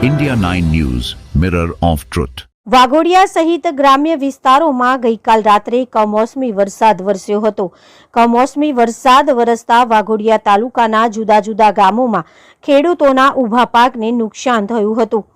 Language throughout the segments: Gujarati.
India 9 News, Mirror of Truth. Waghodia સહિત ગ્રામ્ય વિસ્તારોમાં ગઈકાલ રાત્રે કમોસમી વરસાદ વરસ્યો હતો કમોસમી વરસાદ વરસતા વાઘોડિયા તાલુકાના જુદા જુદા ગામોમાં ખેડૂતોના ઊભા પાકને નુકસાન થયું હતું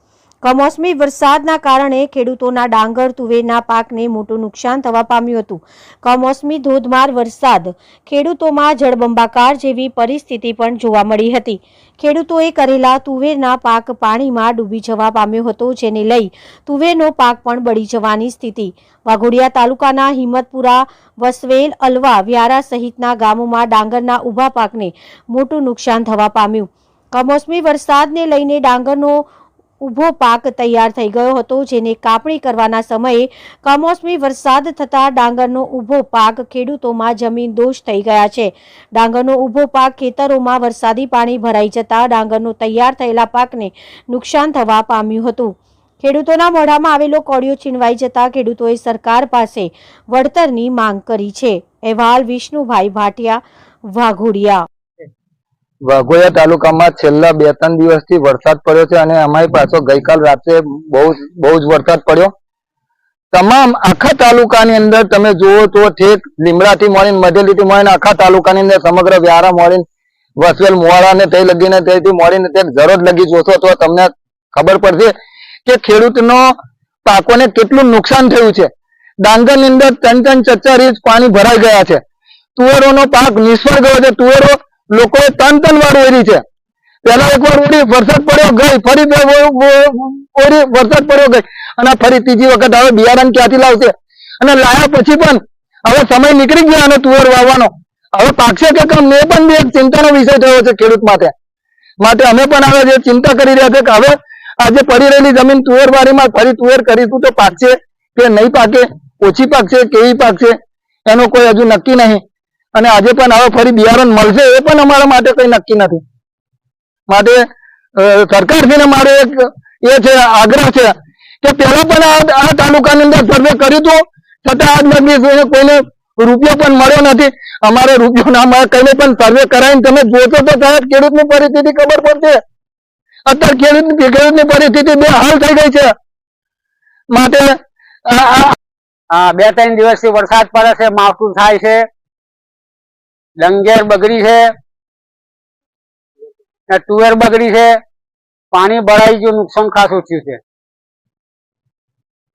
કમોસમી વરસાદના કારણે ખેડૂતોના ડાંગર, તુવેરના પાકને મોટું નુકસાન થવા પામ્યું હતું. કમોસમી ધોધમાર વરસાદ ખેડૂતોમાં જળબંબાકાર જેવી પરિસ્થિતિ પણ જોવા મળી હતી. ખેડૂતોએ કરેલા તુવેરના પાક પાણીમાં ડૂબી જવા પામ્યો હતો, જેને લઈ તુવેરનો પાક પણ બળી જવાની સ્થિતિ. વાઘોડિયા તાલુકાના હિંમતપુરા, વસવેલ, અલવા, વ્યારા સહિતના ગામોમાં ડાંગરના ઊભા પાકને મોટું નુકસાન થવા પામ્યું. કમોસમી વરસાદને લઈને ડાંગરનો ઊભો પાક તૈયાર થઈ ગયો હતો, જેને કાપણી કરવાના સમયે કમોસમી વરસાદ થતાં ડાંગરનો ઊભો પાક ખેડૂતોમાં જમીન દોષ થઈ ગયા છે. ડાંગરનો ઊભો પાક ખેતરોમાં વરસાદી પાણી ભરાઈ જતા ડાંગરનો તૈયાર થયેલા પાકને નુકસાન થવા પામ્યું હતું. ખેડૂતોના મોઢામાં આવેલો કોળિયો છીનવાઈ જતા ખેડૂતોએ સરકાર પાસે વળતરની માંગ કરી છે. અહેવાલ વિષ્ણુભાઈ ભાટિયા, વાઘોડિયા. વાઘોડિયા તાલુકામાં છેલ્લા બે ત્રણ દિવસથી વરસાદ પડ્યો છે અને અમારી પાછો ગઈકાલ રાત્રે બહુ બહુ જ વરસાદ પડ્યો. તમામ આખા તાલુકાની અંદર તમે જુઓ તો ઠેક લીમડાથી મળીને મધેલીથી મળીને, આખા તાલુકાની અંદર સમગ્ર વ્યારા મળીને, વસવેલ, મોવાડા ને તે લગીને તેથી મળીને તે જરોજ લગી જોશો તો તમને ખબર પડશે કે ખેડૂતનો પાકોને કેટલું નુકસાન થયું છે. ડાંગરની અંદર ત્રણ ત્રણ ચચાર ચાર ઇંચ પાણી ભરાઈ ગયા છે. તુવેરોનો પાક નિષ્ફળ ગયો છે. તુવેરો લોકોએ તન ત્રણ વાર ઓરી છે. પેલા એક વાર ઓરી વરસાદ પડ્યો, ગઈ, ફરી ઓરી વરસાદ પડ્યો, ગઈ. અને ફરી ત્રીજી વખત હવે બિયારણ ક્યાંથી લાવશે? અને લાયા પછી પણ હવે સમય નીકળી ગયો અને તુવેર વાવવાનો. હવે પાકશે કે કેમ? એ પણ એક ચિંતાનો વિષય થયો છે ખેડૂત માટે. માટે અમે પણ હવે જે ચિંતા કરી રહ્યા છે કે હવે આજે પડી રહેલી જમીન તુવેરવાડીમાં ફરી તુવેર કરીશું તો પાકશે કે નહીં પાકે? ઓછી પાકશે કેવી પાકશે? એનો કોઈ હજુ નક્કી નહીં. અને આજે પણ હવે ફરી બિયારણ મળશે એ પણ અમારા માટે કઈ નક્કી નથી. માટે સરકારથી મારે એક એ છે, આગ્રહ છે કે પહેલા પણ આ તાલુકાની અંદર સર્વે કર્યું હતું. છતાં આજ લગી કોઈને રૂપિયો પણ મળ્યો નથી. અમારે રૂપિયો ના મળે કઈને પણ સર્વે કરાવીને તમે જોશો તો સાહેબ ખેડૂતની પરિસ્થિતિ ખબર પડશે. અત્યારે ખેડૂત ખેડૂતની પરિસ્થિતિ બે હાલ થઈ ગઈ છે. માટે બે ત્રણ દિવસથી વરસાદ પડે છે, માવઠું થાય છે. ડંગેર બગડી છે, ને બગડી છે, પાણી ભરાઈ ગયું, નુકસાન ખાસ ઓછું છે.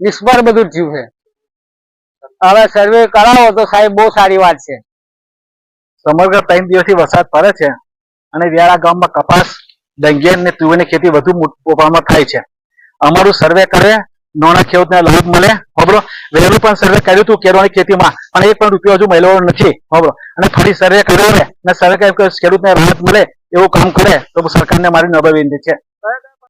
નિષ્ફળ બધું થયું છે. હવે સર્વે કરાવો તો સાહેબ બહુ સારી વાત છે. સમગ્ર ત્રણ દિવસથી વરસાદ પડે છે અને વ્યારા ગામમાં કપાસ, ડંગેર ને તુવેરની ખેતી વધુ પ્રમાણમાં થાય છે. અમારું સર્વે કરે નાના ખેડૂતને લાભ મળે બરોબર વહેલું પણ સર્વે કર્યું હતું કેળવાની ખેતીમાં, પણ એક પણ રૂપિયો હજુ મળ્યો નથી બરોબર અને ફરી સર્વે કર્યો ને સર્વે ખેડૂતને રાહત મળે એવું કામ કરે, તો સરકારને મારી નમ્ર વિનંતી છે.